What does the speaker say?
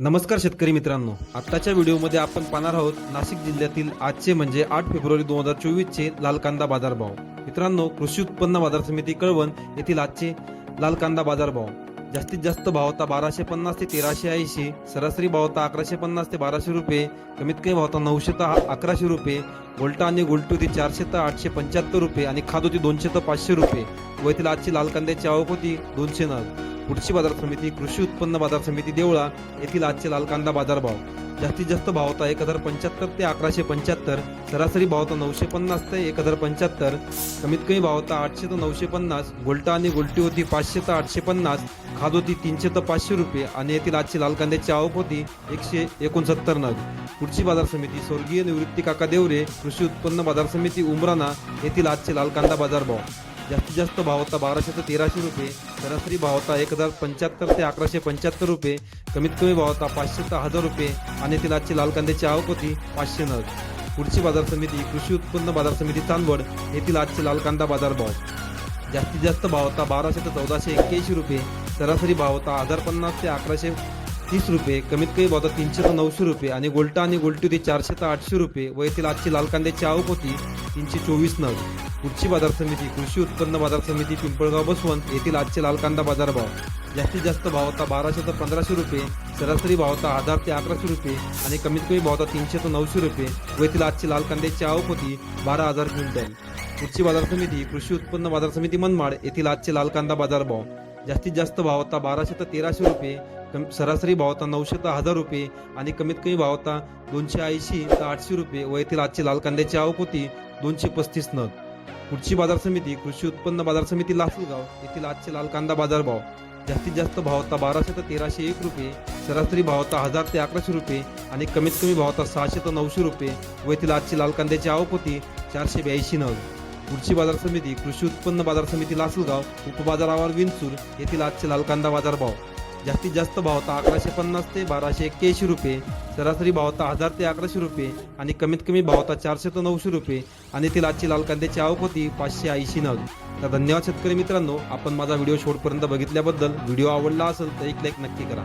नमस्कार शेतकरी मित्रांनो. आत्ताच्या व्हिडिओमध्ये आपण पाहणार आहोत नाशिक जिल्ह्यातील आजचे म्हणजे आठ फेब्रुवारी दोन हजार चोवीसचे लाल कांदा बाजारभाव. मित्रांनो कृषी उत्पन्न बाजार समिती कळवण येथील आजचे लाल कांदा बाजारभाव. जास्तीत जास्त भाव होता बाराशे पन्नास ते तेराशे ऐंशी सरासरी भाव होता अकराशे पन्नास ते बाराशे रुपये कमीत कमी भाव होता नऊशे तर अकराशे रुपये गोल्टा आणि गोल्टू ते चारशे तर आठशे पंच्याहत्तर रुपये आणि खाद होती दोनशे तर पाचशे रुपये. व येथील आजची लाल कांद्याची आवक होती दोनशे नग. पुढची बाजार समिती कृषी उत्पन्न बाजार समिती देवळा येथील आजचे लाल कांदा बाजारभाव. जास्तीत जास्त भाव होता एक हजार पंच्याहत्तर ते अकराशे पंच्याहत्तर सरासरी भाव होता नऊशे पन्नास ते एक हजार पंच्याहत्तर कमीत कमी भाव होता आठशे ते नऊशे पन्नास गोलटा आणि गोलटी होती पाचशे ते आठशे पन्नास खाद होती तीनशे ते पाचशे रुपये आणि येथील आजची लाल कांद्याची आवक होती एकशे एकोणसत्तर नग. पुढची बाजार समिती स्वर्गीय निवृत्ती काका देवरे कृषी उत्पन्न बाजार समिती उमराना येथील आजचे लाल कांदा बाजारभाव. जास्तीत जास्त भाव होता बाराशे ते तेराशे रुपये सरासरी भाव होता एक हजार पंच्याहत्तर ते अकराशे पंच्याहत्तर रुपये कमीत कमी भाव होता पाचशे ते हजार रुपये आणि येथील आजची लाल कांद्याची आवक होती पाचशे नग. पुढची बाजार समिती कृषी उत्पन्न बाजार समिती चांदवड येथील आजचे लाल कांदा बाजार भाव जास्तीत जास्त भाव होता बाराशे ते चौदाशे एक्क्याऐंशी रुपये सरासरी भाव होता हजार पन्नास ते अकराशे तीस रुपये कमीत कमी भाव तीनशे ते नऊशे रुपये आणि गोल्टा आणि गोल्टी होती चारशे ते आठशे रुपये व येथील आजची लाल कांद्याची आवक होती तीनशे चोवीस नग. पुढची बाजार समिती कृषी उत्पन्न बाजार समिती पिंपळगाव बसवंत येथील आजचे लाल कांदा बाजार भाव. जास्तीत जास्त भाव होता बाराशे ते पंधराशे रुपये सरासरी भाव होता हजार ते अकराशे रुपये आणि कमीत कमी भाव होता तीनशे ते नऊशे रुपये व येथील आजची लाल कांद्याची आवक होती बारा हजार क्विंटल. पुढची बाजार समिती कृषी उत्पन्न बाजार समिती मनमाड येथील आजचे लाल कांदा बाजार भाव. जास्तीत जास्त भाव होता बाराशे ते तेराशे रुपये कम- सरासरी भाव होता नऊशे ते हजार रुपये आणि कमीत कमी भाव होता दोनशे ऐंशी ते आठशे रुपये. व येथील आजची लाल कांद्याची आवक होती दोनशे पस्तीस नग. पुढची बाजार समिती कृषी उत्पन्न बाजार समिती लासलगाव येथील आजचे लाल कांदा बाजार भाव. जास्तीत जास्त भाव होता बाराशे ते तेराशे एक रुपये सरासरी भाव होता हजार ते अकराशे रुपये आणि कमीत कमी भाव होता सहाशे ते नऊशे रुपये. व येथील आजची लाल कांद्याची आवक होती चारशे ब्याऐंशी नग. पुढची बाजार समिती कृषी उत्पन्न बाजार समिती लासलगाव उपबाजारावर विंचूर येथील आजचे लाल कांदा बाजार भाव. जास्तीत जास्त भाव होता अकराशे पन्नास ते बाराशे एक्क्याऐंशी रुपये. सरासरी भाव होता हजार ते अकराशे रुपये आणि कमीत कमी भाव होता चारशे ते नऊशे रुपये. आणि येथील आजची लाल कांद्याची आवक होती पाचशे ऐंशी नग. तर धन्यवाद शेतकरी मित्रांनो आपण माझा व्हिडिओ शेवटपर्यंत बघितल्याबद्दल. व्हिडिओ आवडला असेल तर एक लाईक नक्की करा.